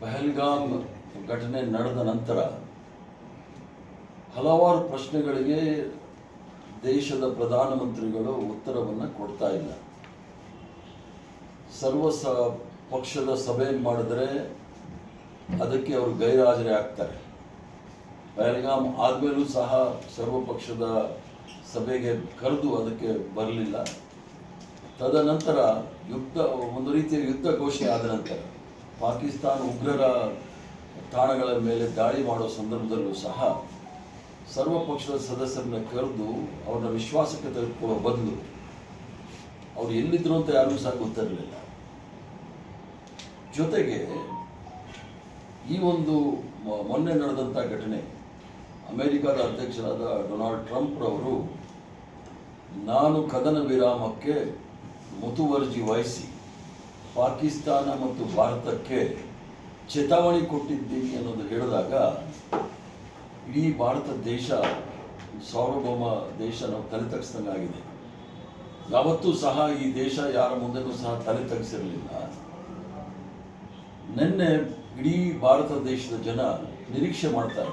ಪಹಲ್ಗಾಮ್ ಘಟನೆ ನಡೆದ ನಂತರ ಹಲವಾರು ಪ್ರಶ್ನೆಗಳಿಗೆ ದೇಶದ ಪ್ರಧಾನಮಂತ್ರಿಗಳು ಉತ್ತರವನ್ನು ಕೊಡ್ತಾ ಇಲ್ಲ. ಸರ್ವ ಸ ಪಕ್ಷದ ಸಭೆ ಮಾಡಿದ್ರೆ ಅದಕ್ಕೆ ಅವರು ಗೈರಾಜರೆ ಆಗ್ತಾರೆ. ಪಹಲ್ಗಾಮ್ ಆದಮೇಲೂ ಸಹ ಸರ್ವ ಪಕ್ಷದ ಸಭೆಗೆ ಕರೆದು ಅದಕ್ಕೆ ಬರಲಿಲ್ಲ. ತದನಂತರ ಯುದ್ಧ, ಒಂದು ರೀತಿಯ ಯುದ್ಧ ಘೋಷಣೆ ಆದ ನಂತರ ಪಾಕಿಸ್ತಾನ ಉಗ್ರರ ತಾಣಗಳ ಮೇಲೆ ದಾಳಿ ಮಾಡೋ ಸಂದರ್ಭದಲ್ಲೂ ಸಹ ಸರ್ವ ಪಕ್ಷದ ಸದಸ್ಯರನ್ನ ಕರೆದು ಅವ್ರನ್ನ ವಿಶ್ವಾಸಕ್ಕೆ ತೆಗೆದುಕೊಳ್ಳೋ ಬದಲು ಅವ್ರು ಎಲ್ಲಿದ್ರು ಅಂತ ಯಾರಿಗೂ ಸಹ ಗೊತ್ತಿರಲಿಲ್ಲ. ಜೊತೆಗೆ ಈ ಒಂದು ಮೊನ್ನೆ ನಡೆದಂಥ ಘಟನೆ, ಅಮೆರಿಕದ ಅಧ್ಯಕ್ಷರಾದ ಡೊನಾಲ್ಡ್ ಟ್ರಂಪ್ರವರು ನಾನು ಕದನ ವಿರಾಮಕ್ಕೆ ಮುತುವರ್ಜಿ ವಹಿಸಿ ಪಾಕಿಸ್ತಾನ ಮತ್ತು ಭಾರತಕ್ಕೆ ಚೇತಾವಣಿ ಕೊಟ್ಟಿದ್ದೀನಿ ಅನ್ನೋದು ಹೇಳಿದಾಗ ಇಡೀ ಭಾರತ ದೇಶ ಸಾರ್ವಭೌಮ ದೇಶ ನಾವು ತಲೆ ತಗ್ಸ್ದಂಗಾಗಿದೆ ಯಾವತ್ತೂ ಸಹ ಈ ದೇಶ ಯಾರ ಮುಂದೆನೂ ಸಹ ತಲೆ ತಗ್ಸಿರಲಿಲ್ಲ. ನಿನ್ನೆ ಇಡೀ ಭಾರತ ದೇಶದ ಜನ ನಿರೀಕ್ಷೆ ಮಾಡ್ತಾರೆ